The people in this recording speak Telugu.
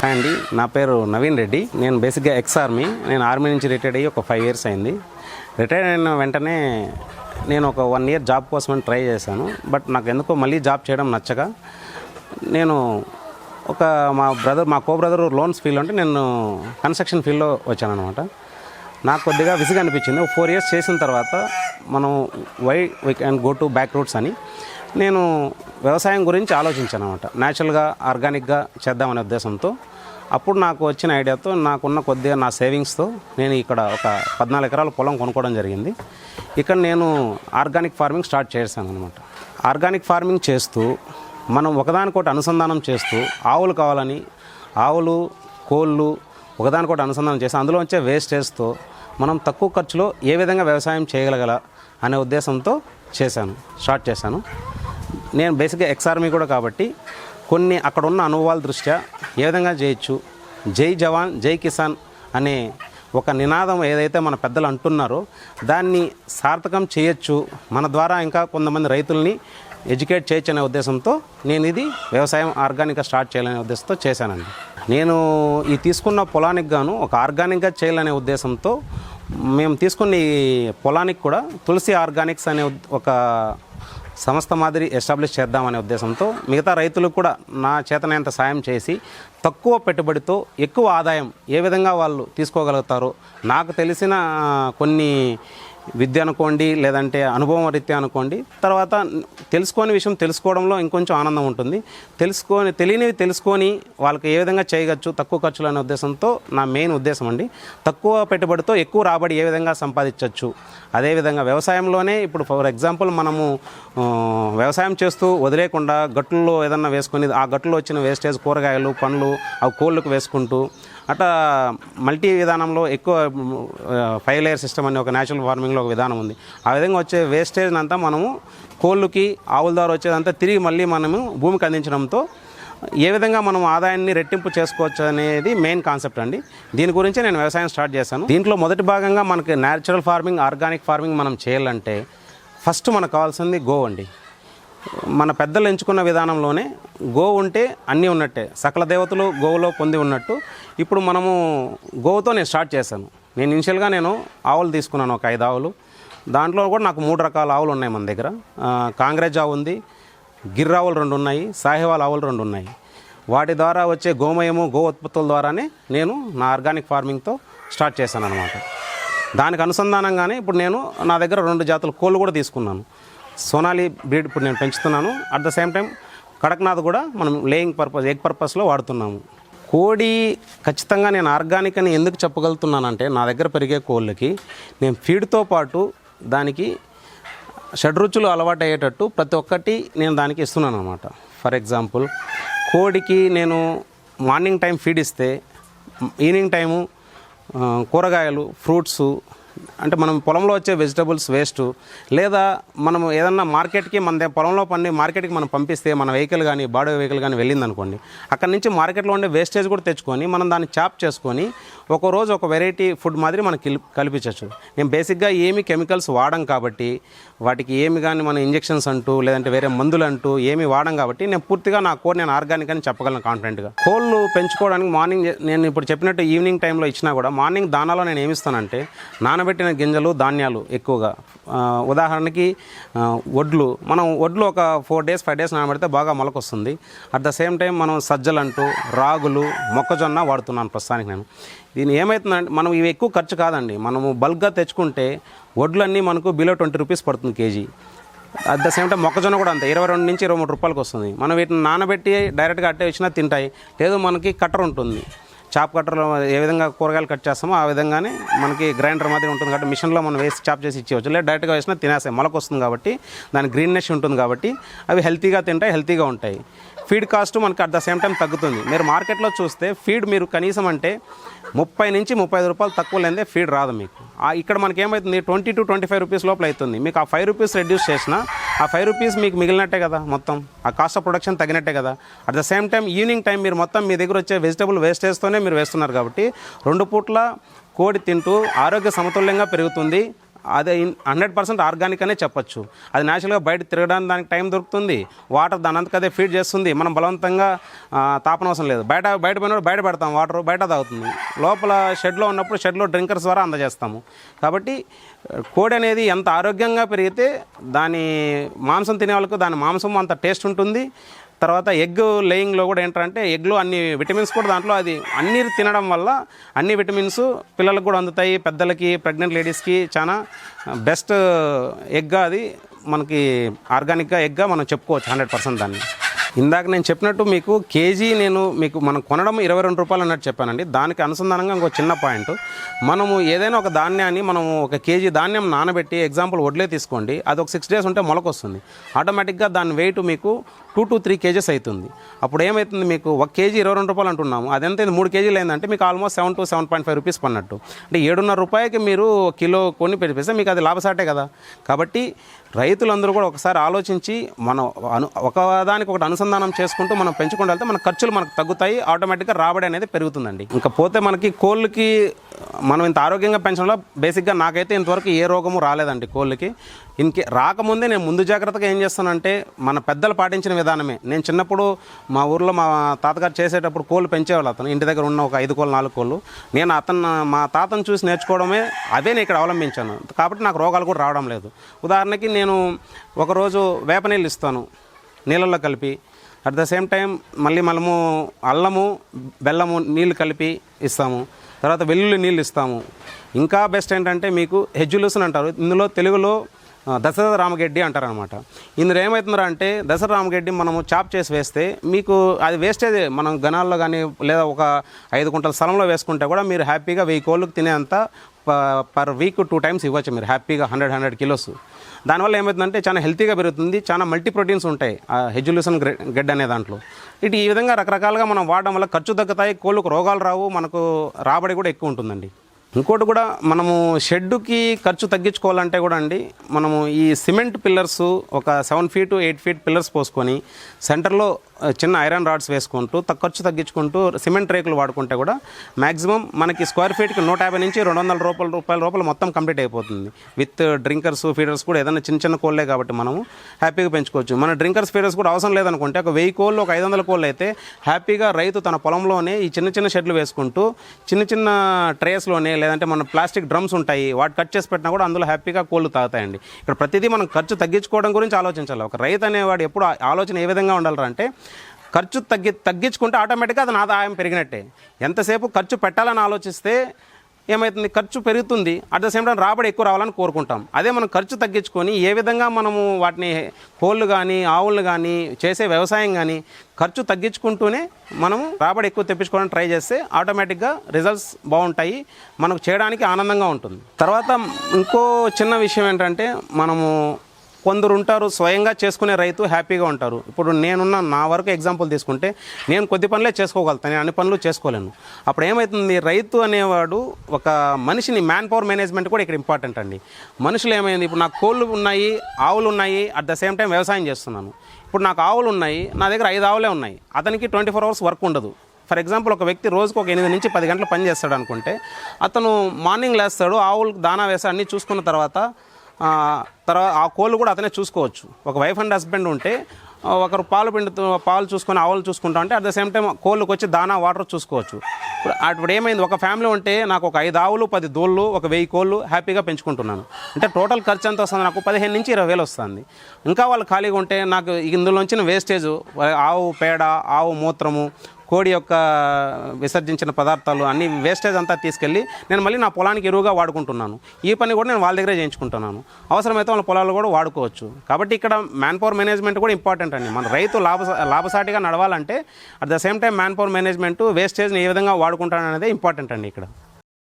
హాయ్ అండి నా పేరు నవీన్ రెడ్డి. నేను బేసిక్గా ఎక్స్ ఆర్మీ నేను ఆర్మీ నుంచి రిటైర్డ్ అయ్యి ఒక ఫైవ్ ఇయర్స్ అయింది. రిటైర్ అయిన వెంటనే నేను ఒక వన్ ఇయర్ జాబ్ కోసం ట్రై చేశాను. బట్ నాకు ఎందుకో మళ్ళీ జాబ్ చేయడం నచ్చక నేను ఒక మా బ్రదర్ మా కో బ్రదర్ లోన్స్ ఫీల్డ్ అంటే నేను కన్స్ట్రక్షన్ ఫీల్డ్లో వచ్చాను అనమాట నాకు కొద్దిగా విసుగు అనిపించింది ఒక ఫోర్ ఇయర్స్ చేసిన తర్వాత మనం why we can go to back roots అని నేను వ్యవసాయం గురించి ఆలోచించాను అనమాట న్యాచురల్గా ఆర్గానిక్గా చేద్దామనే ఉద్దేశంతో. అప్పుడు నాకు వచ్చిన ఐడియాతో నాకున్న కొద్దిగా నా సేవింగ్స్తో నేను ఇక్కడ ఒక పద్నాలుగు ఎకరాల పొలం కొనుక్కోవడం జరిగింది. ఇక్కడ నేను ఆర్గానిక్ ఫార్మింగ్ స్టార్ట్ చేశాను అనమాట ఆర్గానిక్ ఫార్మింగ్ చేస్తూ మనం ఒకదానికొకటి అనుసంధానం చేస్తూ ఆవులు కావాలని ఆవులు కోళ్ళు ఒకదానికొకటి అనుసంధానం చేసి అందులో వచ్చే వేస్టేజ్తో మనం తక్కువ ఖర్చులో ఏ విధంగా వ్యవసాయం చేయగలగల అనే ఉద్దేశంతో చేశాను స్టార్ట్ చేశాను. నేను బేసిక్గా ఎక్స్ఆర్మీ కూడా కాబట్టి కొన్ని అక్కడ ఉన్న అనుభవాల దృష్ట్యా ఏ విధంగా చేయొచ్చు? జై జవాన్ జై కిసాన్ అనే ఒక నినాదం ఏదైతే మన పెద్దలు అంటున్నారో దాన్ని సార్థకం చేయొచ్చు. మన ద్వారా ఇంకా కొంతమంది రైతుల్ని ఎడ్యుకేట్ చేయొచ్చు అనే ఉద్దేశంతో నేను ఇది వ్యవసాయం ఆర్గానిక్గా స్టార్ట్ చేయాలనే ఉద్దేశంతో చేశానండి. నేను ఈ తీసుకున్న పొలానికి గాను ఒక ఆర్గానిక్గా చేయాలనే ఉద్దేశంతో మేము తీసుకున్న ఈ పొలానికి కూడా తులసి ఆర్గానిక్స్ అనే ఒక సంస్థ మాదిరి ఎస్టాబ్లిష్ చేద్దామనే ఉద్దేశంతో మిగతా రైతులకు కూడా నా చేతనైనంత సాయం చేసి తక్కువ పెట్టుబడితో ఎక్కువ ఆదాయం ఏ విధంగా వాళ్ళు తీసుకోగలుగుతారో నాకు తెలిసిన కొన్ని విద్య అనుకోండి లేదంటే అనుభవం రీత్యా అనుకోండి తర్వాత తెలుసుకోని విషయం తెలుసుకోవడంలో ఇంకొంచెం ఆనందం ఉంటుంది. తెలుసుకొని తెలియనివి తెలుసుకొని వాళ్ళకి ఏ విధంగా చేయవచ్చు తక్కువ ఖర్చులు అనే ఉద్దేశంతో నా మెయిన్ ఉద్దేశం అండి. తక్కువ పెట్టుబడితో ఎక్కువ రాబడి ఏ విధంగా సంపాదించవచ్చు అదేవిధంగా వ్యవసాయంలోనే ఇప్పుడు ఫర్ ఎగ్జాంపుల్ మనము వ్యవసాయం చేస్తూ వదిలేకుండా గట్టుల్లో ఏదన్నా వేసుకొని ఆ గట్టులో వచ్చిన వేస్టేజ్ కూరగాయలు పండ్లు అవి కోళ్ళకు వేసుకుంటూ అట్లా మల్టీ విధానంలో ఎక్కువ ఫైవ్ లేయర్ సిస్టమ్ అనే ఒక న్యాచురల్ ఫార్మింగ్లో ఒక విధానం ఉంది. ఆ విధంగా వచ్చే వేస్టేజ్ అంతా మనము కోళ్ళకి ఆవుల ద్వారా వచ్చేదంతా తిరిగి మళ్ళీ మనము భూమికి అందించడంతో ఏ విధంగా మనం ఆదాయాన్ని రెట్టింపు చేసుకోవచ్చు అనేది మెయిన్ కాన్సెప్ట్ అండి. దీని గురించి నేను వ్యవసాయం స్టార్ట్ చేశాను. దీంట్లో మొదటి భాగంగా మనకి న్యాచురల్ ఫార్మింగ్ ఆర్గానిక్ ఫార్మింగ్ మనం చేయాలంటే ఫస్ట్ మనకు కావాల్సింది గో అండి. మన పెద్దలు ఎంచుకున్న విధానంలోనే గో ఉంటే అన్నీ ఉన్నట్టే. సకల దేవతలు గోవులో పొంది ఉన్నట్టు ఇప్పుడు మనము గోవుతో నేను స్టార్ట్ చేశాను. నేను ఇనిషియల్గా నేను ఆవులు తీసుకున్నాను ఒక ఐదు ఆవులు. దాంట్లో కూడా నాకు మూడు రకాల ఆవులు ఉన్నాయి మన దగ్గర. కాంగ్రెస్ కాంగ్రెజ్ ఆవు ఉంది గిర్రావులు రెండు ఉన్నాయి సాహివాల్ ఆవులు రెండు ఉన్నాయి. వాటి ద్వారా వచ్చే గోమయము గో ఉత్పత్తుల ద్వారానే నేను నా ఆర్గానిక్ ఫార్మింగ్తో స్టార్ట్ చేశాను అనమాట దానికి అనుసంధానంగానే ఇప్పుడు నేను నా దగ్గర రెండు జాతుల కోళ్ళు కూడా తీసుకున్నాను. సోనాలి బ్రీడ్ ఇప్పుడు నేను పెంచుతున్నాను. At the same time Kadaknath కూడా మనం లేయింగ్ పర్పస్ ఎగ్ పర్పస్లో వాడుతున్నాము. కోడి ఖచ్చితంగా నేను ఆర్గానిక్ అని ఎందుకు చెప్పగలుగుతున్నానంటే నా దగ్గర పెరిగే కోళ్ళకి నేను ఫీడ్తో పాటు దానికి షడ్రుచులు అలవాటు అయ్యేటట్టు ప్రతి ఒక్కటి నేను దానికి ఇస్తున్నాను అనమాట ఫర్ ఎగ్జాంపుల్ కోడికి నేను మార్నింగ్ టైం ఫీడ్ ఇస్తే ఈవినింగ్ టైము కూరగాయలు ఫ్రూట్స్ అంటే మనం పొలంలో వచ్చే వెజిటబుల్స్ వేస్ట్ లేదా మనం ఏదన్నా మార్కెట్కి మన దే- పొలంలో పండి మార్కెట్కి మనం పంపిస్తే మన వెహికల్ కానీ బాడీ వెహికల్ కానీ వెళ్ళిందనుకోండి అక్కడ నుంచి మార్కెట్లో ఉండే వేస్టేజ్ కూడా తెచ్చుకొని మనం దాన్ని చాప్ చేసుకొని ఒక్కో రోజు ఒక వెరైటీ ఫుడ్ మాదిరి మనం కల్పించవచ్చు. నేను బేసిక్గా ఏమి కెమికల్స్ వాడం కాబట్టి వాటికి ఏమి కానీ మన ఇంజెక్షన్స్ అంటూ లేదంటే వేరే మందులు అంటూ ఏమి వాడం కాబట్టి నేను పూర్తిగా నా కోడ్ నేను ఆర్గానిక్ అని చెప్పగలను కాన్ఫిడెంట్గా. కోళ్ళు పెంచుకోవడానికి మార్నింగ్ నేను ఇప్పుడు చెప్పినట్టు ఈవినింగ్ టైంలో ఇచ్చినా కూడా మార్నింగ్ దానాలో నేను ఏమిస్తానంటే నానబెట్టిన గింజలు ధాన్యాలు ఎక్కువగా. ఉదాహరణకి వడ్లు మనం వడ్లు ఒక ఫోర్ డేస్ ఫైవ్ డేస్ నానబెడితే బాగా మొలకొస్తుంది. అట్ ద సేమ్ టైం మనం సజ్జలు అంటూ రాగులు మొక్కజొన్న వాడుతున్నాను ప్రస్తుతానికి నేను. దీని ఏమవుతుందంటే మనం ఇవి ఎక్కువ ఖర్చు కాదండి. మనము బల్క్గా తెచ్చుకుంటే వడ్లన్నీ మనకు బిలో ట్వంటీ రూపీస్ పడుతుంది KG. At the same time మొక్కజొన్న కూడా అంతే ఇరవై రెండు నుంచి ఇరవై మూడు రూపాయలకు వస్తుంది. మనం వీటిని నానబెట్టి డైరెక్ట్గా అట్టే వచ్చినా తింటాయి. లేదు మనకి కట్టర్ ఉంటుంది. చాప్ కట్టర్లో ఏ విధంగా కూరగాయలు కట్ చేస్తామో ఆ విధంగానే మనకి గ్రైండర్ మాదిరి ఉంటుంది కాబట్టి మిషన్లో మనం వేసి చాప్ చేసి ఇచ్చేవచ్చు లేదా డైరెక్ట్గా వేసినా తినేస్తాయి. మొలకొస్తుంది కాబట్టి దాని గ్రీన్నెస్ ఉంటుంది కాబట్టి అవి హెల్తీగా తింటాయి హెల్తీగా ఉంటాయి. ఫీడ్ కాస్ట్ మనకి అట్ ద సేమ్ టైం తగ్గుతుంది. మీరు మార్కెట్లో చూస్తే ఫీడ్ మీరు కనీసం అంటే ముప్పై నుంచి ముప్పై ఐదు రూపాయలు తక్కువ లేదే ఫీడ్ రాదు మీకు. ఇక్కడ మనకి ఏమవుతుంది twenty to twenty five rupees లోపల అవుతుంది. మీకు ఆ ఫైవ్ రూపీస్ రెడ్యూస్ చేసినా ఆ ఫైవ్ రూపీస్ మీకు మిగిలినట్టే కదా మొత్తం. ఆ కాస్ట్ ఆఫ్ ప్రొడక్షన్ తగినట్టే కదా. At the same time evening time మీరు మొత్తం మీ దగ్గర వచ్చే వెజిటబుల్ వేస్టేజ్తోనే మీరు వేస్తున్నారు కాబట్టి రెండు పూట్ల కోడి తింటూ ఆరోగ్య సమతుల్యంగా పెరుగుతుంది. అదే హండ్రెడ్ పర్సెంట్ ఆర్గానిక్ అనే చెప్పచ్చు. అది న్యాచురల్గా బయట తిరగడానికి దానికి టైం దొరుకుతుంది. వాటర్ దాని అంతకదే ఫీడ్ చేస్తుంది. మనం బలవంతంగా తాపనవసరం లేదు. బయట బయట పోయినప్పుడు బయట పెడతాం వాటర్ బయట తాగుతుంది. లోపల షెడ్లో ఉన్నప్పుడు షెడ్లో డ్రింకర్స్ ద్వారా అందజేస్తాము. కాబట్టి కోడి అనేది ఎంత ఆరోగ్యంగా పెరిగితే దాని మాంసం తినే వాళ్ళకు దాని మాంసం అంత టేస్ట్ ఉంటుంది. తర్వాత ఎగ్ లేయింగ్లో కూడా ఏంటంటే ఎగ్లో అన్ని విటమిన్స్ కూడా దాంట్లో అది అన్ని తినడం వల్ల అన్ని విటమిన్స్ పిల్లలకు కూడా అందుతాయి. పెద్దలకి ప్రెగ్నెంట్ లేడీస్కి చాలా బెస్ట్ ఎగ్గా అది మనకి ఆర్గానిక్గా ఎగ్గా మనం చెప్పుకోవచ్చు హండ్రెడ్ పర్సెంట్ దాన్ని. ఇందాక నేను చెప్పినట్టు మీకు కేజీ నేను మీకు మనం కొనడం ఇరవై రెండు రూపాయలు అన్నట్టు చెప్పానండి. దానికి అనుసంధానంగా ఇంకో చిన్న పాయింట్. మనము ఏదైనా ఒక ధాన్యాన్ని మనము ఒక కేజీ ధాన్యం నానబెట్టి ఎగ్జాంపుల్ వడ్లే తీసుకోండి. అది ఒక సిక్స్ డేస్ ఉంటే మొలకొస్తుంది. ఆటోమేటిక్గా దాని వెయిట్ మీకు టూ టు త్రీ కేజెస్ అవుతుంది. అప్పుడు ఏమవుతుంది మీకు ఒక కేజీ ఇరవై రెండు రూపాయలు అంటున్నాము. అదెంత ఇది మూడు కేజీలు అయిందంటే మీకు almost seven to seven point five rupees పన్నట్టు. అంటే ఏడున్నర రూపాయకి మీరు కిలో కొని పెట్టిస్తే మీకు అది లాభసాటే కదా. కాబట్టి రైతులందరూ కూడా ఒకసారి ఆలోచించి మనం అను ఒకదానికి ఒకటి అనుసంధానం చేసుకుంటూ మనం పెంచుకుంటూ వెళ్తే మన ఖర్చులు మనకు తగ్గుతాయి ఆటోమేటిక్గా రాబడి అనేది పెరుగుతుందండి. ఇంకా పోతే మనకి కోళ్ళకి మనం ఇంత ఆరోగ్యంగా పెంచడంలో బేసిక్గా నాకైతే ఇంతవరకు ఏ రోగము రాలేదండి కోళ్ళకి. ఇంకే రాకముందే నేను ముందు జాగ్రత్తగా ఏం చేస్తానంటే మన పెద్దలు పాటించిన విధానమే నేను చిన్నప్పుడు మా ఊర్లో మా తాతగారు చేసేటప్పుడు కోళ్ళు పెంచేవాళ్ళు అతను. ఇంటి దగ్గర ఉన్న ఒక ఐదు కోళ్ళు నాలుగు కోళ్ళు. నేను అతను మా తాతను చూసి నేర్చుకోవడమే అదే నేను ఇక్కడ అవలంబించాను. కాబట్టి నాకు రోగాలు కూడా రావడం లేదు. ఉదాహరణకి నేను ఒకరోజు వేప నీళ్ళు ఇస్తాను నీళ్ళల్లో కలిపి. అట్ ద సేమ్ టైం మళ్ళీ మనము అల్లము బెల్లము నీళ్ళు కలిపి ఇస్తాము. తర్వాత వెల్లుల్లి నీళ్ళు ఇస్తాము. ఇంకా బెస్ట్ ఏంటంటే మీకు హెజ్జులుసన్ అంటారు. ఇందులో తెలుగులో దశరథ రామగడ్డి అంటారనమాట. ఇందులో ఏమవుతుందా అంటే దశరథ రామగడ్డి మనము చాప్ చేసి వేస్తే మీకు అది వేస్టేజ్. మనం గణాల్లో కానీ లేదా ఒక ఐదు కుంటల స్థలంలో వేసుకుంటే కూడా మీరు హ్యాపీగా వెయ్యి కోళ్ళకు తినేంత ప- పర్ వీక్ టూ టైమ్స్ ఇవ్వచ్చు మీరు హ్యాపీగా హండ్రెడ్ హండ్రెడ్ కిలోస్. దానివల్ల ఏమవుతుందంటే చాలా హెల్తీగా పెరుగుతుంది. చాలా మల్టీ ప్రోటీన్స్ ఉంటాయి ఆ హెజ్యులేషన్ గెడ్ అనే దాంట్లో. ఇటు ఈ విధంగా రకరకాలుగా మనం వాడడం వల్ల ఖర్చు తగ్గుతాయి కోళ్ళకు రోగాలు రావు మనకు రాబడి కూడా ఎక్కువ ఉంటుందండి. ఇంకోటి కూడా మనము షెడ్డుకి ఖర్చు తగ్గించుకోవాలంటే కూడా అండి మనము ఈ సిమెంట్ పిల్లర్స్ ఒక seven feet eight feet pillars పోసుకొని సెంటర్లో చిన్న ఐరన్ రాడ్స్ వేసుకుంటూ తక్కువ ఖర్చు తగ్గించుకుంటూ సిమెంట్ రేకులు వాడుకుంటే కూడా మ్యాక్సిమం మనకి స్క్వేర్ ఫీట్కి నూట యాభై నుంచి రెండు వందల రూపాయల రూపాయల రూపాయలు మొత్తం కంప్లీట్ అయిపోతుంది. విత్ డ్రింకర్స్ ఫీడర్స్ కూడా ఏదైనా చిన్న చిన్న కోళ్ళే కాబట్టి మనము హ్యాపీగా పెంచుకోవచ్చు. మన డ్రింకర్స్ ఫీడర్స్ కూడా అవసరం లేదనుకుంటే ఒక వెయ్యి కోళ్ళు ఒక ఐదు వందల కోళ్ళు అయితే హ్యాపీగా రైతు తన పొలంలోనే ఈ చిన్న చిన్న షెడ్లు వేసుకుంటూ చిన్న చిన్న ట్రేస్లోనే లేదంటే మన ప్లాస్టిక్ డ్రమ్స్ ఉంటాయి వాటి కట్ చేసి పెట్టినా కూడా అందులో హ్యాపీగా కోళ్ళు తాగుతాయండి. ఇక్కడ ప్రతిదీ మనం ఖర్చు తగ్గించుకోవడం గురించి ఆలోచించాలి. ఒక రైతు అనేవాడు ఎప్పుడు ఆలోచన ఏ విధంగా ఉండాలంటే అంటే ఖర్చు తగ్గి తగ్గించుకుంటే ఆటోమేటిక్గా అది నా ఆదాయం పెరిగినట్టే. ఎంతసేపు ఖర్చు పెట్టాలని ఆలోచిస్తే ఏమవుతుంది ఖర్చు పెరుగుతుంది. అట్ ద సేమ్ టైం రాబడి ఎక్కువ రావాలని కోరుకుంటాం. అదే మనం ఖర్చు తగ్గించుకొని ఏ విధంగా మనము వాటిని కోళ్ళు కానీ ఆవులను కానీ చేసే వ్యవసాయం కానీ ఖర్చు తగ్గించుకుంటూనే మనము రాబడి ఎక్కువ తెప్పించుకోవడానికి ట్రై చేస్తే ఆటోమేటిక్గా రిజల్ట్స్ బాగుంటాయి. మనకు చేయడానికి ఆనందంగా ఉంటుంది. తర్వాత ఇంకో చిన్న విషయం ఏంటంటే మనము కొందరు ఉంటారు స్వయంగా చేసుకునే రైతు హ్యాపీగా ఉంటారు. ఇప్పుడు నేనున్న నా వరకు ఎగ్జాంపుల్ తీసుకుంటే నేను కొద్ది పనులే చేసుకోగలుగుతాను నేను అన్ని పనులు చేసుకోలేను. అప్పుడు ఏమవుతుంది రైతు అనేవాడు ఒక మనిషిని మ్యాన్ పవర్ మేనేజ్మెంట్ కూడా ఇక్కడ ఇంపార్టెంట్ అండి. మనుషులు ఏమైంది ఇప్పుడు నాకు కోళ్ళు ఉన్నాయి ఆవులు ఉన్నాయి అట్ ద సేమ్ టైం వ్యవసాయం చేస్తున్నాను. ఇప్పుడు నాకు ఆవులు ఉన్నాయి నా దగ్గర ఐదు ఆవులే ఉన్నాయి. అతనికి ట్వంటీ ఫోర్ అవర్స్ వర్క్ ఉండదు. ఫర్ ఎగ్జాంపుల్ ఒక వ్యక్తి రోజుకు ఒక ఎనిమిది నుంచి పది గంటలు పని చేస్తాడు అనుకుంటే అతను మార్నింగ్ లేస్తాడు ఆవులకు దానా వేస్తాడు అన్నీ చూసుకున్న తర్వాత తర్వాత ఆ కోళ్ళు కూడా అతనే చూసుకోవచ్చు. ఒక వైఫ్ అండ్ హస్బెండ్ ఉంటే ఒకరు పాలు పిండుతూ పాలు చూసుకొని ఆవులు చూసుకుంటా అంటే అట్ ద సేమ్ టైం కోళ్ళకి వచ్చి దానా వాటర్ చూసుకోవచ్చు. ఇప్పుడు అప్పుడు ఏమైంది ఒక ఫ్యామిలీ ఉంటే నాకు ఒక ఐదు ఆవులు పది దోళ్ళు ఒక వెయ్యి కోళ్ళు హ్యాపీగా పెంచుకుంటున్నాను. అంటే టోటల్ ఖర్చు ఎంత వస్తుంది నాకు? పదిహేను నుంచి ఇరవై వేలు వస్తుంది. ఇంకా వాళ్ళు ఖాళీగా ఉంటే నాకు ఇందులో వచ్చిన వేస్టేజ్ ఆవు పేడ ఆవు మూత్రము కోడి యొక్క విసర్జించిన పదార్థాలు అన్ని వేస్టేజ్ అంతా తీసుకెళ్ళి నేను మళ్ళీ నా పొలానికి ఎరువుగా వాడుకుంటున్నాను. ఈ పని కూడా నేను వాళ్ళ దగ్గరే చేయించుకుంటున్నాను. అవసరమైతే వాళ్ళ పొలాలు కూడా వాడుకోవచ్చు. కాబట్టి ఇక్కడ మ్యాన్ పవర్ మేనేజ్మెంట్ కూడా ఇంపార్టెంట్ అండి. మన రైతు లాభ లాభసాటిగా నడవాలంటే at the same time manpower management వేస్టేజ్ని ఏ విధంగా వాడుకుంటాను అనేది ఇంపార్టెంట్ అండి ఇక్కడ.